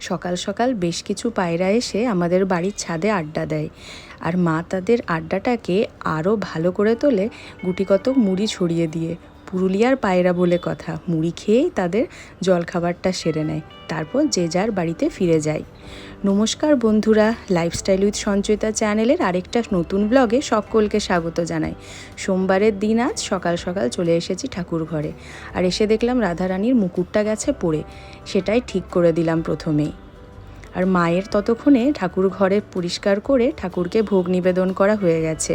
সকাল সকাল বেশ কিছু পায়রা এসে আমাদের বাড়ির ছাদে আড্ডা দেয়। আর মা তাদের আড্ডাটাকে আরও ভালো করে তোলে গুটিকতক মুড়ি ছড়িয়ে দিয়ে। পুরুলিয়ার পায়রা বলে কথা। মুড়ি খেয়েই তাদের জলখাবারটা সেরে নেয়। তারপর যে যার বাড়িতে ফিরে যায়। নমস্কার বন্ধুরা লাইফস্টাইল উইথ সঞ্চয়িতা চ্যানেলের আরেকটা নতুন ব্লগে সকলকে স্বাগত জানাই। সোমবারের দিন আজ সকাল সকাল চলে এসেছি ঠাকুর ঘরে। আর এসে দেখলাম রাধারানীর মুকুটটা গেছে পড়ে। সেটাই ঠিক করে দিলাম প্রথমেই। আর মায়ের ততক্ষণে ঠাকুর ঘরে পরিষ্কার করে ঠাকুরকে ভোগ নিবেদন করা হয়ে গেছে।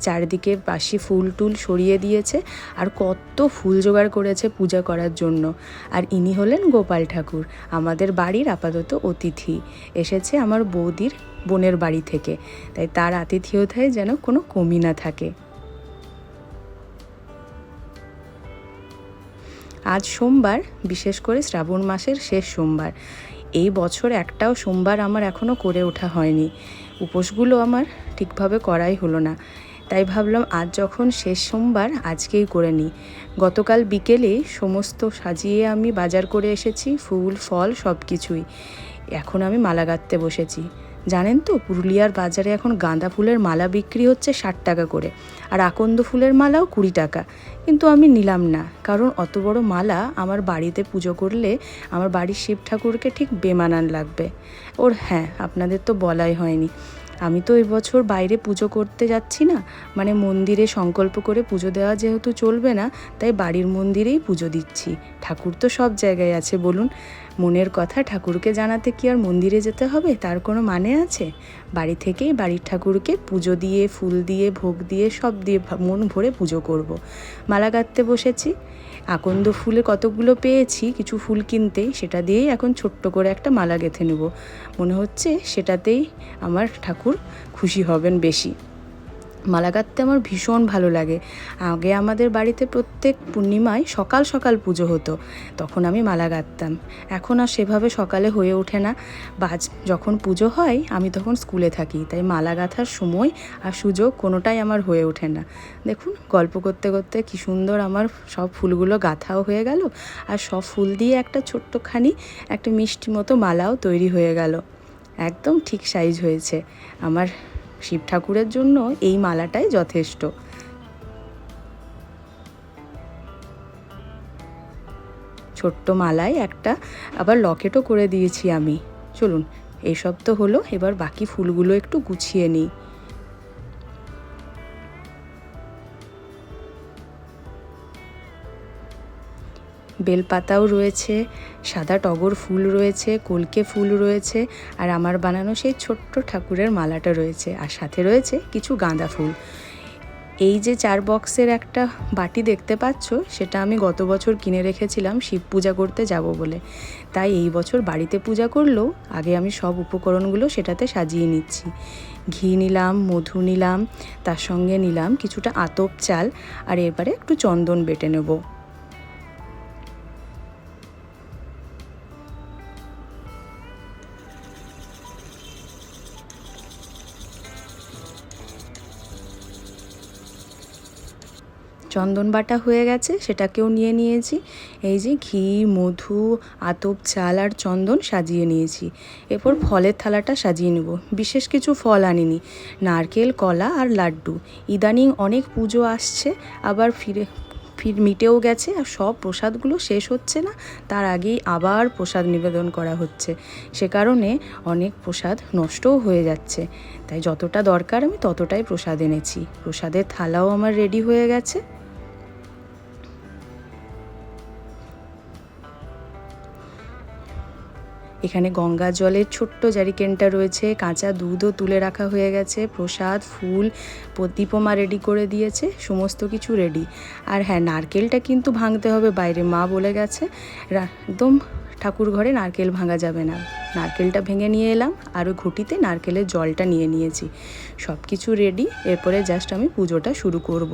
চারিদিকে বাসি ফুল টুল সরিয়ে দিয়েছে আর কত ফুল জোগাড় করেছে পূজা করার জন্য। আর ইনি হলেন গোপাল ঠাকুর, আমাদের বাড়ির আপাতত অতিথি। এসেছে আমার বৌদির বোনের বাড়ি থেকে, তাই তার আতিথেয়তায় যেন কোনো কমি না থাকে। আজ সোমবার, বিশেষ করে শ্রাবণ মাসের শেষ সোমবার। এই বছর একটাও সোমবার আমার এখনও করে ওঠা হয়নি। উপোসগুলো আমার ঠিকভাবে করাই হলো না। তাই ভাবলাম আজ যখন শেষ সোমবার, আজকেই করে নিই। গতকাল বিকেলে সমস্ত সাজিয়ে আমি বাজার করে এসেছি, ফুল, ফল সব কিছুই এখন আমি মালা গাঁথতে বসেছি। জানেন তো, পুরুলিয়ার বাজারে এখন গাঁদা ফুলের মালা বিক্রি হচ্ছে ষাট টাকা করে আর আকন্দ ফুলের মালাও কুড়ি টাকা। কিন্তু আমি নিলাম না, কারণ অত বড় মালা আমার বাড়িতে পুজো করলে আমার বাড়ির শিব ঠাকুরকে ঠিক বেমানান লাগবে। ওর হ্যাঁ আপনাদের তো বলাই হয়নি। আমি তো এবছর বাইরে পুজো করতে যাচ্ছি না মানে মন্দিরে সংকল্প করে পুজো দেওয়া যেহেতু চলবে না, তাই বাড়ির মন্দিরেই পুজো দিচ্ছি। ঠাকুর তো সব জায়গায় আছে, বলুন। মনের কথা ঠাকুরকে জানাতে কি আর মন্দিরে যেতে হবে? তার কোনো মানে আছে? বাড়ি থেকেই বাড়ির ঠাকুরকে পুজো দিয়ে, ফুল দিয়ে, ভোগ দিয়ে, সব দিয়ে মন ভরে পুজো করব। মালা গাঁথতে বসেছি। আকন্দ ফুলে কতগুলো পেয়েছি, কিছু ফুল কিনতেই সেটা দিয়েই এখন ছোট্ট করে একটা মালা গেঁথে নেব। মনে হচ্ছে সেটাতেই আমার ঠাকুর খুশি হবেন বেশি। মালা গাঁথতে আমার ভীষণ ভালো লাগে। আগে আমাদের বাড়িতে প্রত্যেক পূর্ণিমায় সকাল সকাল পুজো হতো, তখন আমি মালা গাঁথতাম। এখন আর সেভাবে সকালে হয়ে ওঠে না। বাজ যখন পুজো হয়, আমি তখন স্কুলে থাকি, তাই মালা গাঁথার সময় আর সুযোগ কোনোটাই আমার হয়ে ওঠে না। দেখুন, গল্প করতে করতে কি সুন্দর আমার সব ফুলগুলো গাঁথাও হয়ে গেল, আর সব ফুল দিয়ে একটা ছোট্টখানি একটা মিষ্টি মতো মালাও তৈরি হয়ে গেল। একদম ঠিক সাইজ হয়েছে। আমার শিব ঠাকুরের জন্য এই মালাটাই যথেষ্ট। ছোট্ট মালায় একটা আবার লকেটও করে দিয়েছি আমি। চলুন, এসব তো হলো, এবার বাকি ফুলগুলো একটু গুছিয়ে নিই। বেলপাতাও রয়েছে, সাদা টগর ফুল রয়েছে, কলকে ফুল রয়েছে, আর আমার বানানো সেই ছোট্ট ঠাকুরের মালাটা রয়েছে, আর সাথে রয়েছে কিছু গাঁদা ফুল। এই যে চার বক্সের একটা বাটি দেখতে পাচ্ছ, সেটা আমি গত বছর কিনে রেখেছিলাম, শিব পূজা করতে যাব বলে। তাই এই বছর বাড়িতে পূজা করলেও আগে আমি সব উপকরণগুলো সেটাতে সাজিয়ে নিচ্ছি। ঘি নিলাম, মধু নিলাম, তার সঙ্গে নিলাম কিছুটা আতপ চাল, আর এবারে একটু চন্দন বেটে নেব। চন্দন বাটা হয়ে গেছে, সেটাকেও নিয়ে নিয়েছি। এই যে ঘি, মধু, আতপ, চাল আর চন্দন সাজিয়ে নিয়েছি। এরপর ফলের থালাটা সাজিয়ে নেব। বিশেষ কিছু ফল আনিনি। নারকেল, কলা আর লাড্ডু। ইদানিং অনেক পুজো আসছে, আবার ফিরে, ফির মিটেও গেছে আর সব প্রসাদগুলো শেষ হচ্ছে না, তার আগেই আবার প্রসাদ নিবেদন করা হচ্ছে। সে কারণে অনেক প্রসাদ নষ্টও হয়ে যাচ্ছে। তাই যতটা দরকার আমি ততটাই প্রসাদ এনেছি। প্রসাদের থালাও আমার রেডি হয়ে গেছে। এখানে গঙ্গা জলের ছোট্ট জারিকেনটা রয়েছে, কাঁচা দুধও তুলে রাখা হয়ে গেছে, প্রসাদ, ফুল দীপমা রেডি করে দিয়েছে, সমস্ত কিছু রেডি আর হ্যাঁ নারকেলটা কিন্তু ভাঙতে হবে, বাইরে মা বলে গেছে। একদম ঠাকুর ঘরে নারকেল ভাঙা যাবে না। নারকেলটা ভেঙে নিয়ে এলাম, আর ওই ঘুটিতে নারকেলের জলটা নিয়ে নিয়েছি। সব কিছু রেডি এরপরে জাস্ট আমি পুজোটা শুরু করব।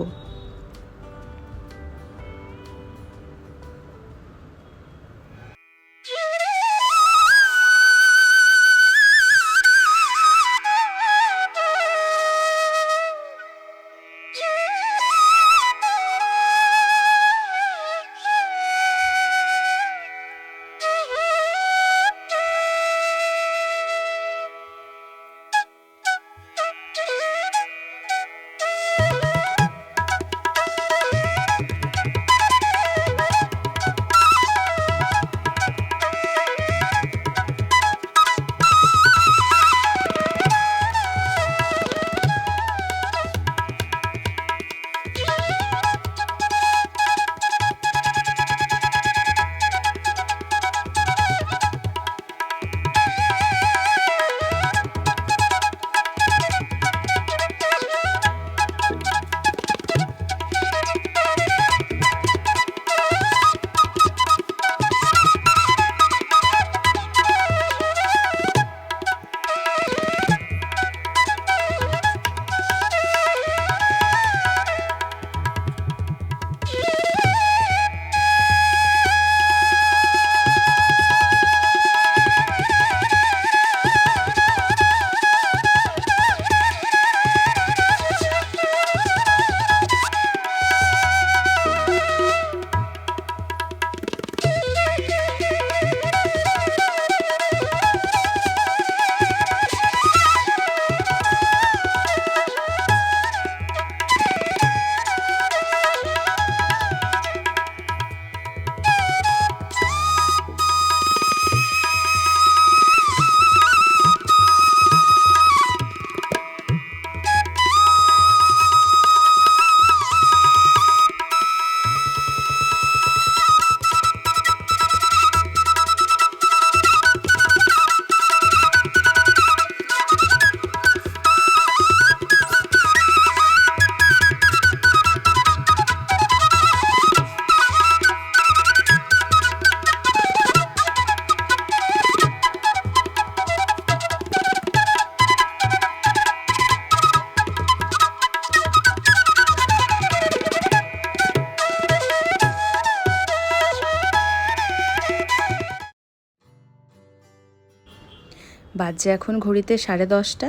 বাজে এখন ঘড়িতে সাড়ে দশটা।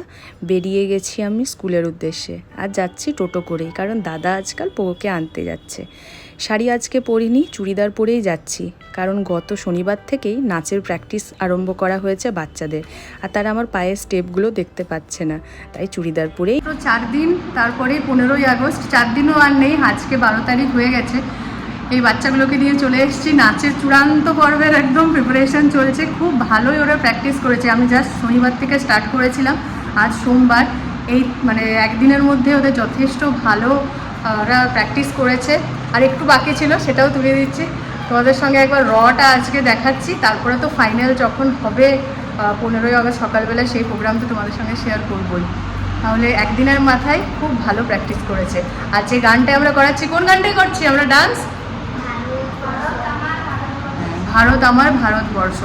বেরিয়ে গেছি আমি স্কুলের উদ্দেশ্যে। আর যাচ্ছি টোটো করেই, কারণ দাদা আজকাল পোকে আনতে যাচ্ছে। শাড়ি আজকে পরিনি, চুড়িদার পরেই যাচ্ছি। কারণ গত শনিবার থেকেই নাচের প্র্যাকটিস আরম্ভ করা হয়েছে বাচ্চাদের। আর তারা আমার পায়ের স্টেপগুলো দেখতে পাচ্ছে না। তাই চুড়িদার পরেই তো চার দিন তারপরে পনেরোই আগস্ট। চার দিনও আর নেই, আজকে বারো তারিখ হয়ে গেছে। এই বাচ্চাগুলোকে নিয়ে চলে এসেছি। নাচের চূড়ান্ত পর্বের একদম প্রিপারেশন চলছে। খুব ভালোই ওরা প্র্যাকটিস করেছে। আমি জাস্ট শনিবার থেকে স্টার্ট করেছিলাম। আজ সোমবার। এই মানে একদিনের মধ্যে ওদের যথেষ্ট ভালো, ওরা প্র্যাকটিস করেছে। আর একটু বাকি ছিল সেটাও তুলে দিচ্ছি। তোমাদের সঙ্গে একবার রটা আজকে দেখাচ্ছি। তারপরে তো ফাইনাল যখন হবে পনেরোই আগস্ট সকালবেলা সেই প্রোগ্রাম তো তোমাদের সঙ্গে শেয়ার করবোই। তাহলে একদিনের মাথায় খুব ভালো প্র্যাকটিস করেছে। আর যে গানটা আমরা করাচ্ছি, কোন গানটাই করছি? আমরা ডান্স ভারত আমার ভারতবর্ষ।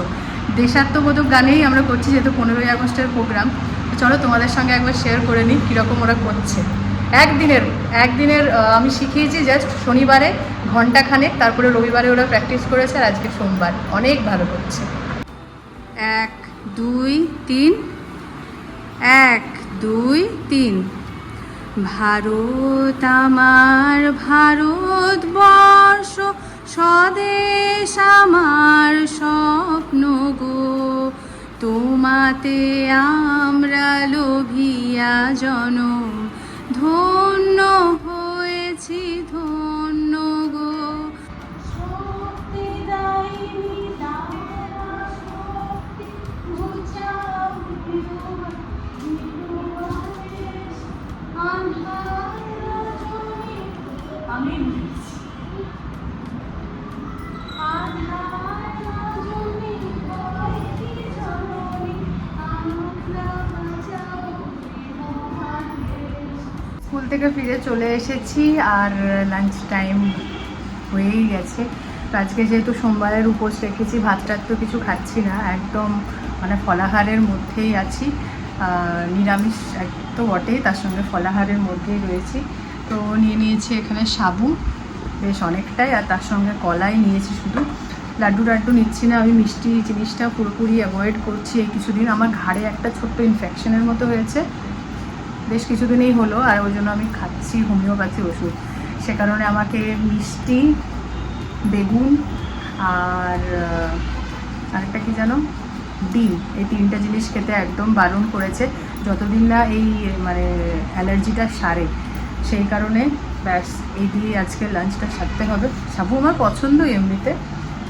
দেশাত্মবোধক গানেই আমরা করছি যেহেতু পনেরোই আগস্টের প্রোগ্রাম চলো তোমাদের সঙ্গে একবার শেয়ার করে নিই কীরকম ওরা করছে। একদিনের একদিনের আমি শিখিয়েছি জাস্ট শনিবারে ঘন্টাখানেক তারপরে রবিবারে ওরা প্র্যাকটিস করেছে আর আজকে সোমবার। অনেক ভালো করছে। এক, দুই, তিন। এক, দুই, তিন। ভারত আমার ভারতবর্ষ। স্বদেশ আমার স্বপ্ন গো তোমাতে আমরা লোভিয়া জন ধন্য থেকে ফিরে চলে এসেছি আর লাঞ্চ টাইম হয়েই গেছে। তো আজকে যেহেতু সোমবারের উপোস রেখেছি ভাত টাত তো কিছু খাচ্ছি না, একদম মানে ফলাহারের মধ্যেই আছি। নিরামিষ তো বটেই, তার সঙ্গে ফলাহারের মধ্যেই রয়েছি। তো নিয়ে নিয়েছি এখানে সাবু, বেশ অনেকটাই, আর তার সঙ্গে কলাই নিয়েছি শুধু। লাড্ডু টাড্ডু নিচ্ছি না, আমি মিষ্টি জিনিসটা পুরোপুরি অ্যাভয়েড করছি। এই কিছুদিন আমার ঘাড়ে একটা ছোট্ট ইনফেকশনের মতো হয়েছে। বেশ কিছুদিনই হলো আর ওই জন্য আমি খাচ্ছি, হোমিওপ্যাথি ওষুধ। সে কারণে আমাকে মিষ্টি, বেগুন আর আরেকটা কি জানো ডিম। এই তিনটা জিনিস খেতে একদম বারণ করেছে। যতদিন না এই মানে অ্যালার্জিটা সারে, সেই কারণে ব্যাস, এই দিয়ে আজকে লাঞ্চটা সারতে হবে। সাবু আমার পছন্দই এমনিতে।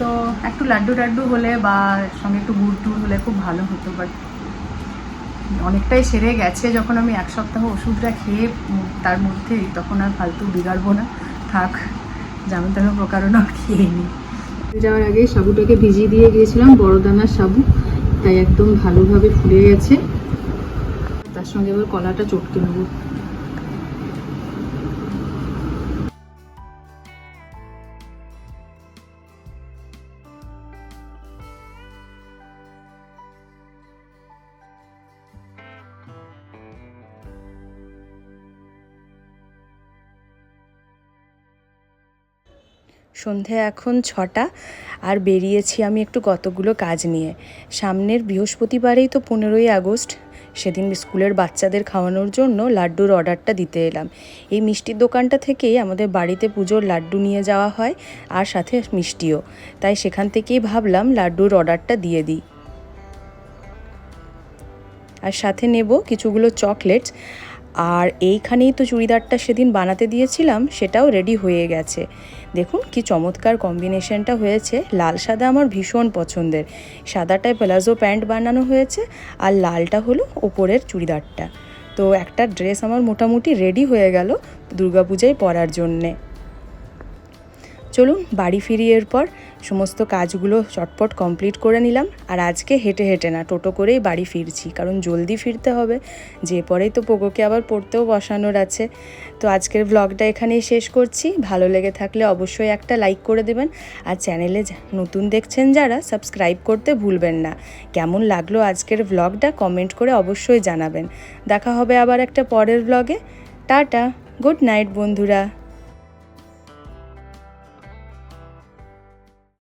তো একটু লাড্ডু টাড্ডু হলে বা সঙ্গে একটু গুড় টুড় হলে খুব ভালো হতো বাট অনেকটাই সেরে গেছে যখন আমি এক সপ্তাহ ওষুধটা খেয়ে তার মধ্যে তখন আর ফালতু বিগাড়বো না। থাক যেমন তেমন প্রকারণ খেয়ে নিই যাওয়ার আগে সাবুটাকে ভিজিয়ে দিয়ে গিয়েছিলাম বড় দানার সাবু। তাই একদম ভালোভাবে ফুলে গেছে। তার সঙ্গে এবার কলাটা চটকে নেব। সন্ধে এখন ছটা, আর বেরিয়েছি আমি একটু কতগুলো কাজ নিয়ে। সামনের বৃহস্পতিবারেই তো পনেরোই আগস্ট, সেদিন স্কুলের বাচ্চাদের খাওয়ানোর জন্য লাড্ডুর অর্ডারটা দিতে এলাম। এই মিষ্টির দোকানটা থেকেই আমাদের বাড়িতে পুজোর লাড্ডু নিয়ে যাওয়া হয়, আর সাথে মিষ্টিও। তাই সেখান থেকেই ভাবলাম লাড্ডুর অর্ডারটা দিয়ে দিই। আর সাথে নেব কিছুগুলো চকলেটস আর এইখানেই তো চুড়িদারটা সেদিন বানাতে দিয়েছিলাম, সেটাও রেডি হয়ে গেছে। দেখুন কি চমৎকার কম্বিনেশনটা হয়েছে। লাল সাদা আমার ভীষণ পছন্দের। সাদাটায় প্লাজো প্যান্ট বানানো হয়েছে আর লালটা হলো ওপরের চুড়িদারটা। তো একটা ড্রেস আমার মোটামুটি রেডি হয়ে গেল দুর্গাপূজায় পরার জন্যে। চলুন বাড়ি ফিরি এরপর। সমস্ত কাজগুলো চটপট কমপ্লিট করে নিলাম। আর আজকে হেঁটে হেঁটে না, টোটো করেই বাড়ি ফিরছি, কারণ জলদি ফিরতে হবে। যে পরেই তো পোগোকে আবার পড়তেও বসানোর আছে। তো আজকের ব্লগটা এখানেই শেষ করছি। ভালো লেগে থাকলে অবশ্যই একটা লাইক করে দেবেন। আর চ্যানেলে নতুন দেখছেন যারা সাবস্ক্রাইব করতে ভুলবেন না। কেমন লাগল আজকের ব্লগটা কমেন্ট করে অবশ্যই জানাবেন। দেখা হবে আবার একটা পরের ব্লগে টাটা গুড নাইট বন্ধুরা।